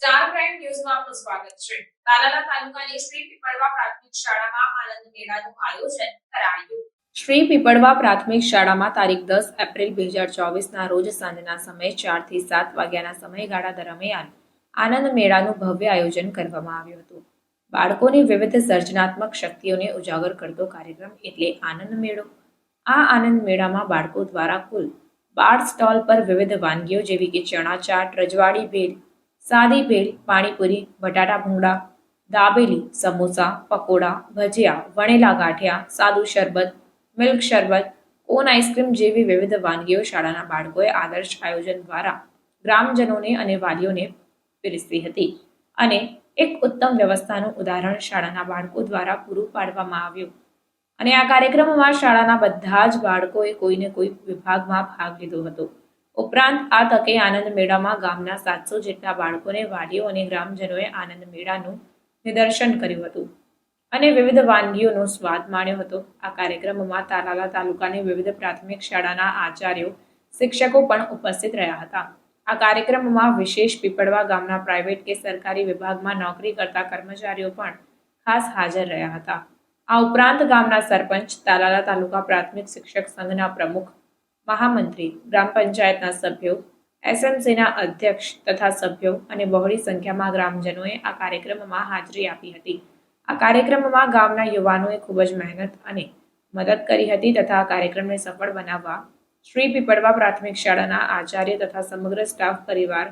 Star prime ન્યૂઝમાં આપનું સ્વાગત છે. તાલાલા તાલુકાની શ્રી પીપળવા પ્રાથમિક શાળામાં આનંદ મેળાનું આયોજન કરાયું. શ્રી પીપળવા પ્રાથમિક શાળામાં તારીખ દસ એપ્રિલ બે હજાર ચોવીસના રોજ સાંજના સમયે ચારથી સાત વાગ્યાના સમયગાળા દરમિયાન આનંદ મેળાનું ભવ્ય આયોજન કરવામાં આવ્યું હતું. બાળકોની વિવિધ સર્જનાત્મક શક્તિઓને ઉજાગર કરતો કાર્યક્રમ એટલે આનંદ મેળો. આ આનંદ મેળામાં બાળકો દ્વારા કુલ બાર સ્ટોલ પર વિવિધ વાનગીઓ જેવી કે ચણા ચાટ રજવાડી ભેળ સાદી ભેળ, પાણીપુરી, બટાટા ભૂંગળા દાબેલી, સમોસા, પકોડા, ભજીયા, વણેલા ગાંઠિયા, સાદું શરબત, મિલ્ક શરબત, કોન આઈસ્ક્રીમ જેવી વિવિધ વાનગીઓ શાળાના બાળકોએ આદર્શ આયોજન દ્વારા ગ્રામજનોને અને વાલીઓને પીરસી હતી. અને એક ઉત્તમ વ્યવસ્થાનું ઉદાહરણ શાળાના બાળકો દ્વારા પૂરું પાડવામાં આવ્યું. અને આ કાર્યક્રમમાં શાળાના બધા જ બાળકોએ કોઈને કોઈ વિભાગમાં ભાગ લીધો હતો. ઉપરાંત આ તકે આનંદ મેળામાં ગામના સાતસો જેટલા બાળકોને વાલીઓ અને ગ્રામજનોએ આનંદ મેળાનું નિદર્શન કર્યું હતું અને વિવિધ વાનગીઓનો સ્વાદ માણ્યો હતો. આ કાર્યક્રમમાં તાલાલા તાલુકાની વિવિધ પ્રાથમિક શાળાના આચાર્યો, શિક્ષકો પણ ઉપસ્થિત રહ્યા હતા. આ કાર્યક્રમમાં વિશેષ પીપળવા ગામના પ્રાઇવેટ કે સરકારી વિભાગમાં નોકરી કરતા કર્મચારીઓ પણ ખાસ હાજર રહ્યા હતા. આ ઉપરાંત ગામના સરપંચ, તાલાલા તાલુકા પ્રાથમિક શિક્ષક સંઘના પ્રમુખ મહામંત્રી, ગ્રામ પંચાયતના સભ્યો, એસએમસીના અધ્યક્ષ તથા સભ્યો અને બહોળી સંખ્યામાં ગ્રામજનોએ આ કાર્યક્રમમાં હાજરી આપી હતી. આ કાર્યક્રમમાં ગામના યુવાનોએ ખૂબ જ મહેનત અને મદદ કરી હતી તથા કાર્યક્રમને સફળ બનાવવા શ્રી પીપળવા પ્રાથમિક શાળાના આચાર્ય તથા સમગ્ર સ્ટાફ પરિવાર,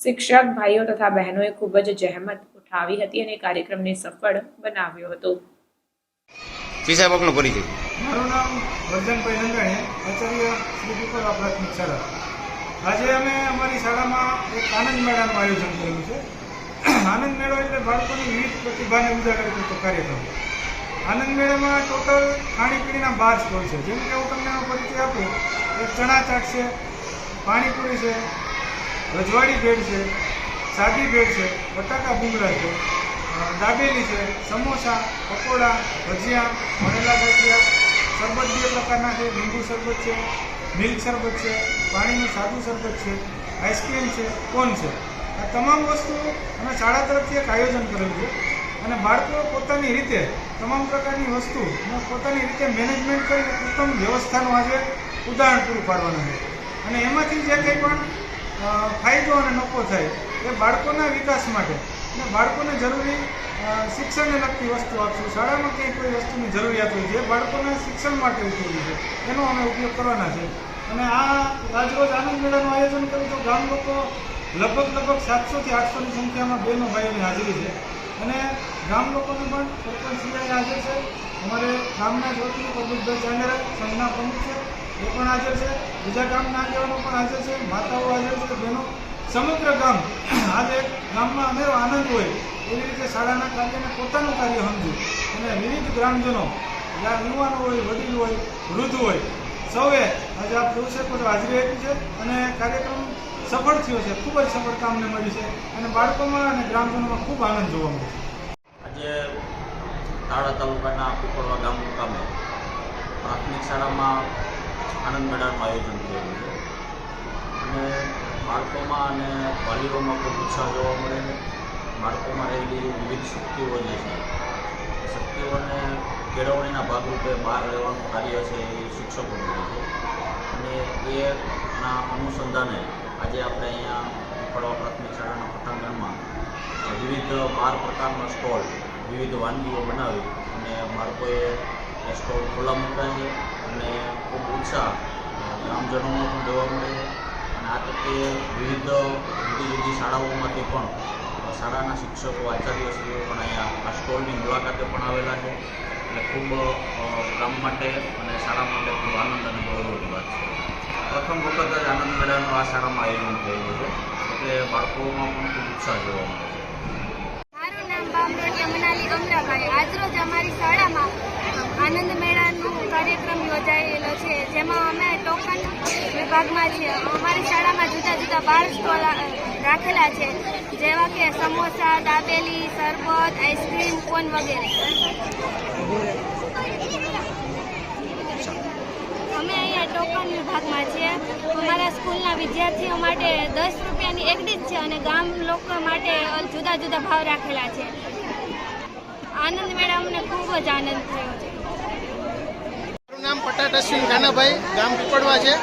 શિક્ષક, ભાઈઓ તથા બહેનોએ ખૂબ જ જહેમત ઉઠાવી હતી અને કાર્યક્રમને સફળ બનાવ્યો હતો. જી સાહેબ, આપનો પરિચય મારું નામ વર્ધનભાઈ રંગાણી આચાર્ય શ્રી પીપળવા પ્રાથમિક શાળા આજે અમે અમારી શાળામાં એક આનંદ મેળાનું આયોજન કર્યું છે. આનંદ મેળો એટલે બાળકોની વિવિધ પ્રતિભાને ઉજાગર કરતો કાર્યક્રમ. આનંદ મેળામાં ટોટલ ખાણીપીણીના બાર સ્ટોલ છે. જેમ કે હું તમને એનો પરિચય આપું, એક ચણા ચાટ છે, પાણીપુરી છે, રજવાડી ભેળ છે, સાદી ભેળ છે, બટાકા ભૂંગળા છે દાબેલી છે, સમોસા, પકોડા, ભજીયા ભણેલા ગાંઠિયા શરબત બે પ્રકારના છે. લીંબુ શરબત છે, મિલ્ક શરબત છે, પાણીનું સાદું શરબત છે, આઈસ્ક્રીમ છે, કોન છે. આ તમામ વસ્તુ અમે શાળા તરફથી એક આયોજન કરેલું છે. અને બાળકો પોતાની રીતે, તમામ પ્રકારની વસ્તુ, અને પોતાની રીતે મેનેજમેન્ટ કરી ઉત્તમ વ્યવસ્થાનું આજે ઉદાહરણ પૂરું પાડવાનું છે. અને એમાંથી જે કંઈ પણ ફાયદો અને નફો થાય, એ બાળકોના વિકાસ માટે અને બાળકોને જરૂરી શિક્ષણને લગતી વસ્તુ આપશું. શાળામાં ક્યાંય કોઈ વસ્તુની જરૂરિયાત હોય જે બાળકોના શિક્ષણ માટે ઉપયોગી છે. એનો અમે ઉપયોગ કરવાના છે. અને આ આજરોજ આનંદ મેળાનું આયોજન કર્યું તો ગામ લોકો લગભગ લગભગ સાતસોથી આઠસોની સંખ્યામાં બહેનો ભાઈઓની હાજરી છે. અને ગામ લોકોને પણ સરપંચ સિવાય હાજર છે. અમારે ગામના જ્યોતિ પ્રભુભાઈ ચાંડેરા સંઘના પ્રમુખ છે, એ પણ હાજર છે. બીજા ગામના આગેવાનો પણ હાજર છે. માતાઓ હાજર છે, બહેનો. સમગ્ર ગામ, આજે ગામમાં અનેરો આનંદ હોય એવી રીતે શાળાના કાર્યને પોતાનું કાર્ય સમજ્યું અને વિવિધ ગ્રામજનો યુવાનો હોય, વડીલ હોય, વૃદ્ધ હોય, સૌએ આજે જોઈ શકો છો હાજરી આપી છે અને કાર્યક્રમ સફળ થયો છે. ખૂબ જ સફળતા અમને મળી છે અને બાળકોમાં અને ગ્રામજનોમાં ખૂબ આનંદ જોવા મળે આજે તાળા તાલુકાના પીપળવા ગામ મુકામે પ્રાથમિક શાળામાં આનંદ મેળાનું આયોજન થયેલું છે. અને બાળકોમાં અને વાલીઓમાં ખૂબ ઉત્સાહ જોવા મળે છે બાળકોમાં રહેલી વિવિધ શક્તિઓ જે છે શક્તિઓને કેળવણીના ભાગરૂપે બહાર રહેવાનું કાર્ય છે એ શિક્ષકો કરે છે. અને એના અનુસંધાને આજે આપણે અહીંયા પીપળવા પ્રાથમિક શાળાના પટાંગણમાં વિવિધ બાર પ્રકારના સ્ટોલ વિવિધ વાનગીઓ બનાવી અને બાળકોએ એ સ્ટોલ ખુલ્લા મૂક્યા છે અને ખૂબ ઉત્સાહ અ, ગ્રામજનોમાં પણ જોવા મળે. છે તકે વિવિધ જુદી જુદી શાળાઓમાંથી પણ શાળાના શિક્ષકો, આચાર્યશ્રીઓ પણ અહીંયા આ સ્ટોલની મુલાકાતે પણ આવેલા છે. એટલે ખૂબ ગામ માટે અને શાળા માટે ખૂબ આનંદ અને ગૌરવની વાત છે. પ્રથમ વખત જ આનંદ મેળાનું આ શાળામાં આયોજન થયેલું છે. એટલે બાળકોમાં પણ ખૂબ ઉત્સાહ જોવા મળે છે. આજરોજ અમારી શાળામાં આનંદ મેળાનો કાર્યક્રમ યોજાયેલો છે, જેમાં અમે વિભાગમાં છીએ અમારી શાળામાં જુદા જુદા બાર સ્ટોલ રાખેલા છે. જેવા કે સમોસા, દાબેલી, શરબત, આઈસ્ક્રીમ, કોન વગેરે. અમે અહીંયા ટોકન વિભાગમાં છીએ. અમારા સ્કૂલના વિદ્યાર્થીઓ માટે દસ રૂપિયાની એક ડીશ છે અને ગામ લોકો માટે જુદા જુદા ભાવ રાખેલા છે. આનંદ મેળા અમને ખૂબ જ આનંદ થયો છે. નામ પટાટ અશ્વિન કાનાભાઈ ગામ પીપળવા છે.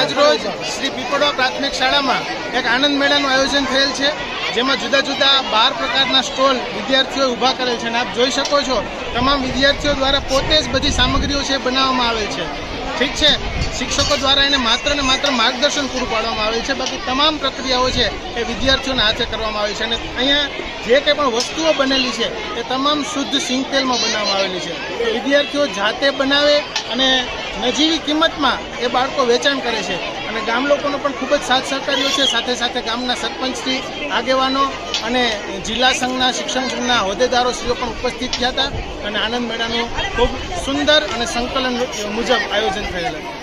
આજરોજ શ્રી પીપળવા પ્રાથમિક શાળામાં એક આનંદ મેળાનું આયોજન થયેલ છે. જેમાં જુદા જુદા બાર પ્રકારના સ્ટોલ વિદ્યાર્થીઓએ ઊભા કરેલ છે. અને આપ જોઈ શકો છો, તમામ વિદ્યાર્થીઓ દ્વારા પોતે જ બધી સામગ્રીઓ છે બનાવવામાં આવેલ છે. ઠીક છે. શિક્ષકો દ્વારા એને માત્ર ને માત્ર માર્ગદર્શન પૂરું પાડવામાં આવે છે. બાકી તમામ પ્રક્રિયાઓ છે એ વિદ્યાર્થીઓને હાથે કરવામાં આવે છે. અને અહીંયા જે કંઈ પણ વસ્તુઓ બનેલી છે એ તમામ શુદ્ધ સિંગતેલમાં બનાવવામાં આવેલી છે. વિદ્યાર્થીઓ જાતે બનાવે અને નજીવી કિંમતમાં એ બાળકો વેચાણ કરે છે. અને ગામ લોકોનો પણ ખૂબ જ સાથ સહકાર્યો છે. સાથે સાથે ગામના સરપંચથી આગેવાનો અને જિલ્લા સંઘના શિક્ષણ સંઘના હોદ્દેદારો શ્રીઓ પણ ઉપસ્થિત થયા હતા. અને આનંદ મેળાનું ખૂબ સુંદર અને સંકલન મુજબ આયોજન થયેલ હતું.